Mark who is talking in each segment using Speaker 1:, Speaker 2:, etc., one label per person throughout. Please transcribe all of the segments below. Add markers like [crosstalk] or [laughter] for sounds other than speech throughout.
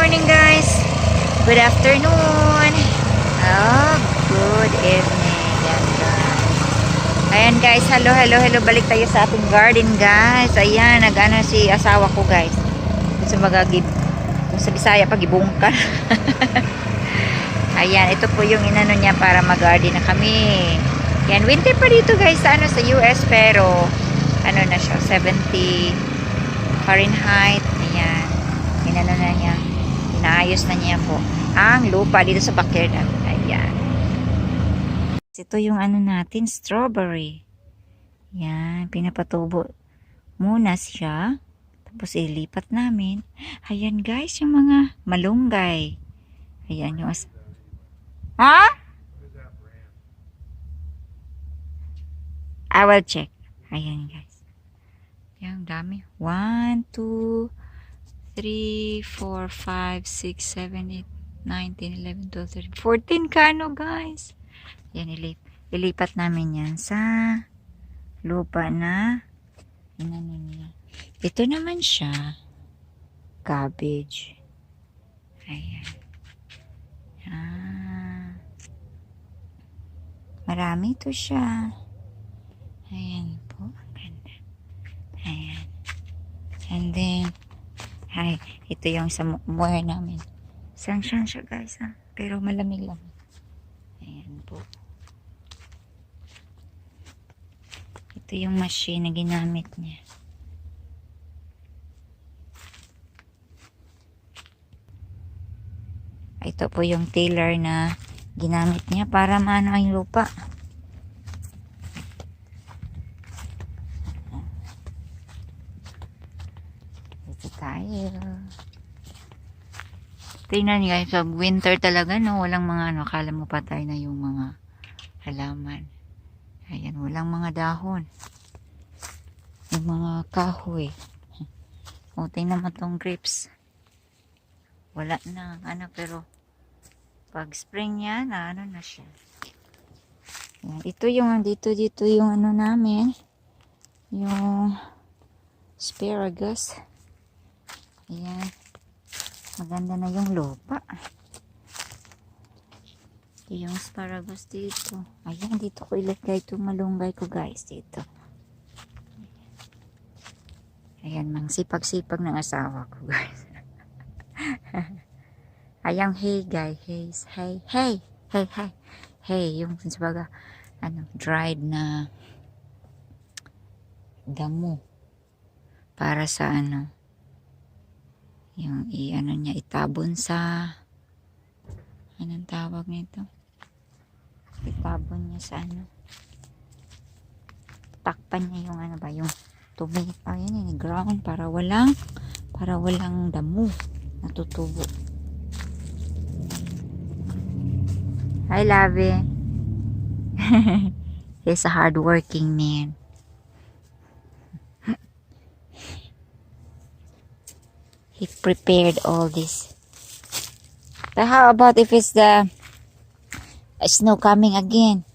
Speaker 1: morning guys. Good afternoon. Oh, good evening. Yan guys. Ayan guys, hello, hello, hello. Balik tayo sa ating garden guys. Ayan, nag-ano si asawa ko guys. Gusto magagib. Kung sa Bisaya, pagibungkan. [laughs] Ayan, ito po yung inano niya para mag-garden na kami. Yan, winter pa dito guys sa ano sa US pero ano na siya, 70 Fahrenheit. Ayan. Inano na niya. Inaayos na niya po. Ang lupa dito sa backyard. Ayan. Ito yung ano natin, strawberry. Yan, pinapatubo muna siya. Tapos ilipat namin. Ayan guys, yung mga malunggay. Ayan yung as... Ha? I will check. Ayan guys. Yan, dami. 1, 2, 3, 4, 5, 6, 7, 8, 9, 10, 11, 12, 13, 14 kano guys. Yan, ilip, ilipat namin yan sa lupa na inano niya. Ito naman siya. Cabbage. Ayan. Ah. Marami ito siya. Ayan po. Ang ganda. Ito yung sa mu- muwer namin. Sunshine siya guys ha. Pero malamig lang. Ayan po. Ito yung machine na ginamit niya. Ito po yung tiller na ginamit niya para maano ang lupa. Tayo. Tingnan niyo guys, pag winter talaga, no, walang mga ano, akala mo patay na yung mga halaman. Ayan, walang mga dahon. Yung mga kahoy. O, tingnan mo tong grapes. Wala na, ano, pero pag spring yan, na, ano na siya. Ayan, ito yung, dito, dito yung ano namin. Yung asparagus. Ayan. Maganda na yung lupa. Ito yung asparagus dito. Ayan, dito ko ilagay itong malunggay ko guys dito. Ayan, mang sipag-sipag ng asawa ko guys. [laughs] Ayan, hey guys, hey, hey, hey, hey, hey, hey, yung sabaga, ano, dried na damo para sa ano, yung i-ano niya, itabon sa anong tawag nito? Itabon niya sa ano takpan niya yung ano ba, yung tubig, ayun yun, ground para walang para walang damo natutubo. Hi, Lavi. [laughs] He's a hardworking man. He prepared all this. But how about if it's the uh, snow coming again?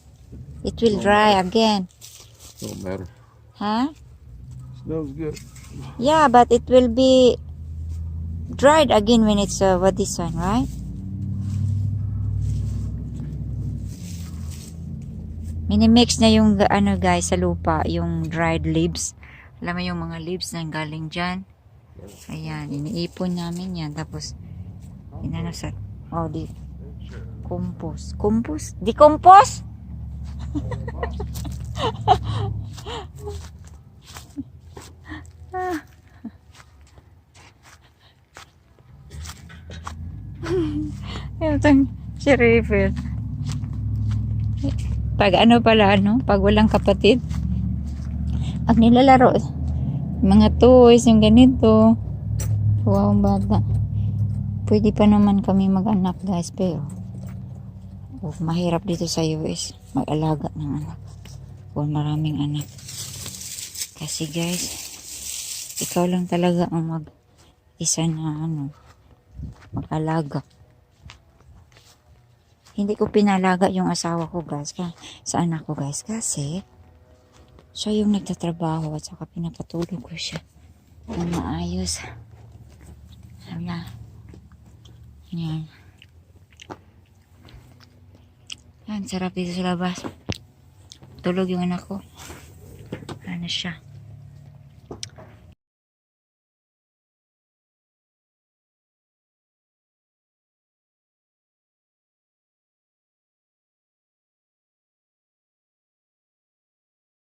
Speaker 1: It will dry again.
Speaker 2: Don't matter.
Speaker 1: Huh?
Speaker 2: Smells good.
Speaker 1: Yeah, but it will be dried again when it's uh, what this one, right? Minimix na yung ano guys sa lupa, yung dried leaves. Alam mo yung mga leaves na galing dyan. Ayan, iniipon namin yan. Tapos, inano sa, oh, di, compost. Compost? Di compost? [laughs] Ito, si River. Pag ano pala, ano? Pag walang kapatid. Ang nilalaro. Mga toys, yung ganito. Wow, bata. Pwede pa naman kami mag-anak, guys, pero oh, mahirap dito sa US mag-alaga ng anak. O maraming anak. Kasi, guys, ikaw lang talaga ang mag-isa na, ano, mag-alaga. Hindi ko pinalaga yung asawa ko guys ka, sa anak ko guys kasi siya yung nagtatrabaho at saka pinapatulog ko siya ng maayos. Hala. Yan. Yan, sarap dito sa labas. Natulog yung anak ko. Ano siya?